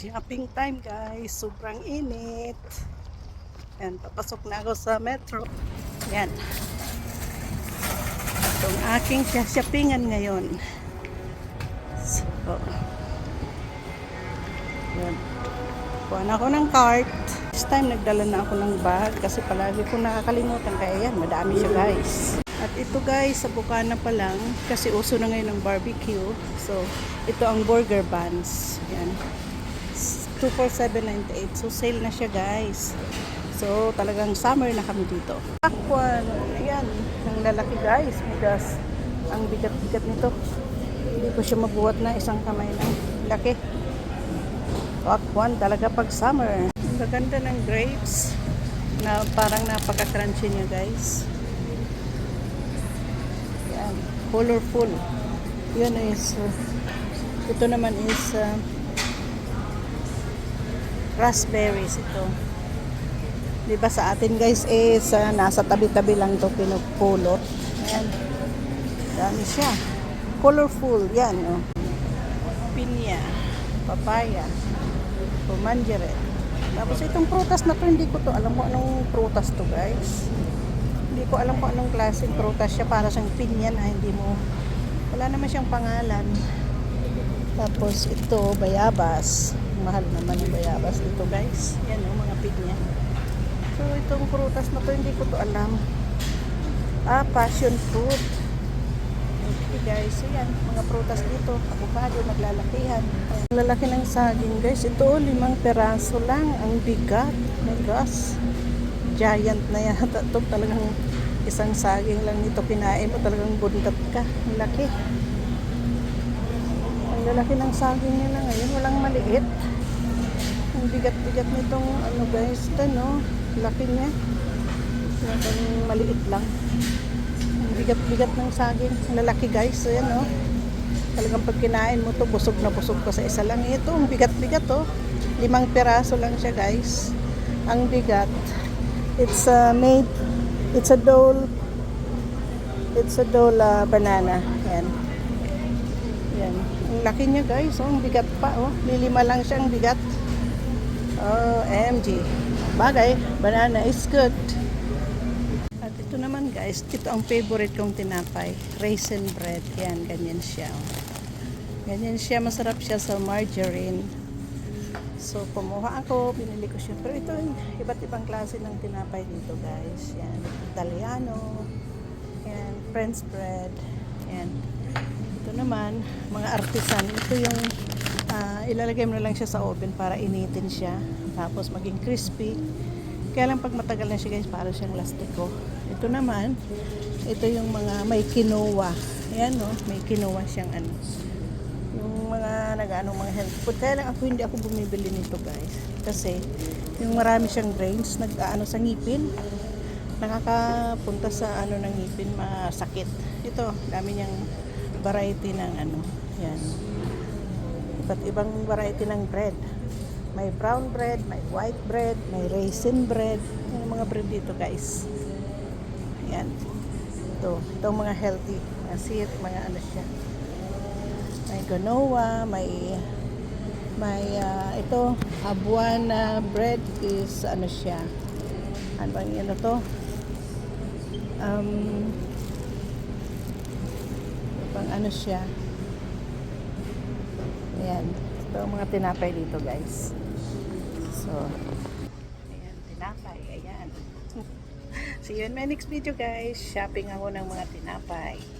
Shopping time guys. Sobrang init. Yan, papasok na ako sa metro. Yan. Itong aking shoppingan ngayon. So, yan. Kuha na ako ng cart. This time nagdala na ako ng bag kasi palagi ko nakakalimutan. Kaya yan, madami siya guys. At ito guys, sa Bukana pa lang, kasi uso na ngayon ng barbecue. So, ito ang burger buns. Yan. 247.98. So, sale na siya guys. So, talagang summer na kami dito. Aquan, ayan, ang lalaki guys. Because, ang bigat-bigat nito. Hindi ko siya mabuhat na isang kamay lang. Laki. Aquan talaga pag summer. Ang gaganda ng grapes na parang napaka-crunchy niya guys. Yan, colorful. Yun is, uh, ito naman is uh, raspberries ito. Di ba sa atin guys is uh, nasa tabi-tabi lang to pinupulot. Ayan. Dami siya. Colorful. Yan, oh. Pinya, papaya, pomangere. Tapos itong prutas na to, hindi ko to alam kung anong prutas to guys. Hindi ko alam kung anong klaseng prutas siya. Para siyang pinya na hindi mo, wala naman siyang pangalan. Tapos ito, bayabas. Mahal naman yung bayabas dito guys. Yan o, mga pinya. So itong prutas na to, hindi ko to alam. Ah, passion fruit. Okay guys, so yan, mga prutas dito. Avocado, naglalakihan. Lalaki ng saging guys. Ito, limang peraso lang. Ang bigat. My gosh. Giant na yata. Ito talagang isang saging lang nito kinain mo. Talagang bundat ka. Ang laki. Ang lalaki ng saging niya na ngayon. Walang maliit. Ang bigat-bigat nitong ano guys. Ito no. Laki niya. Talagang maliit lang. Ang bigat-bigat ng saging. Ang lalaki guys. So yan no. Talagang pag kinain mo to busog na busog ka sa isa lang. Ito, ang bigat-bigat to. Limang piraso lang siya guys. Ang bigat. It's uh, made, it's a dole, it's a dole uh, banana. Yan. Yan. Ang laki niya guys. Oh, ang bigat pa. Oh. Lilima lang siya ang bigat. Oh, MG. Bagay, banana is good. At ito naman guys, ito ang favorite kong tinapay. Raisin bread. Yan, ganyan siya. oh. Ganyan siya, masarap siya sa margarine. So, kumuha ako, pinili ko siya. Pero ito, iba't ibang klase ng tinapay dito guys. Yan, Italiano. Yan, French bread. Yan. Ito naman, mga artisan. Ito yung ah, ilalagay mo na lang siya sa oven para initin siya. Tapos maging crispy. Kaya lang pag matagal na siya guys, para siyang lastiko. Ito naman, ito yung mga may quinoa. Ayan no, may quinoa siyang ano. Yung mga nag-ano mga health food. Kaya lang ako hindi ako bumibili nito guys. Kasi yung marami siyang grains, nag-ano sa ngipin. Nakakapunta sa ano ng ngipin, masakit. Ito, dami niyang variety ng ano. Yan. Iba't ibang variety ng bread. May brown bread, may white bread, may raisin bread. Yan mga bread dito guys. Yan. Ito, ito ang mga healthy. Mga sweet, mga ano siya. May ganoa, may may ah, ito, abuana bread is ano siya. Ano bang ano to? Um, pang ano siya. Ayan. Ito ang mga tinapay dito guys. So, ayan, tinapay. Ayan. See you in my next video guys. Shopping ako ng mga tinapay.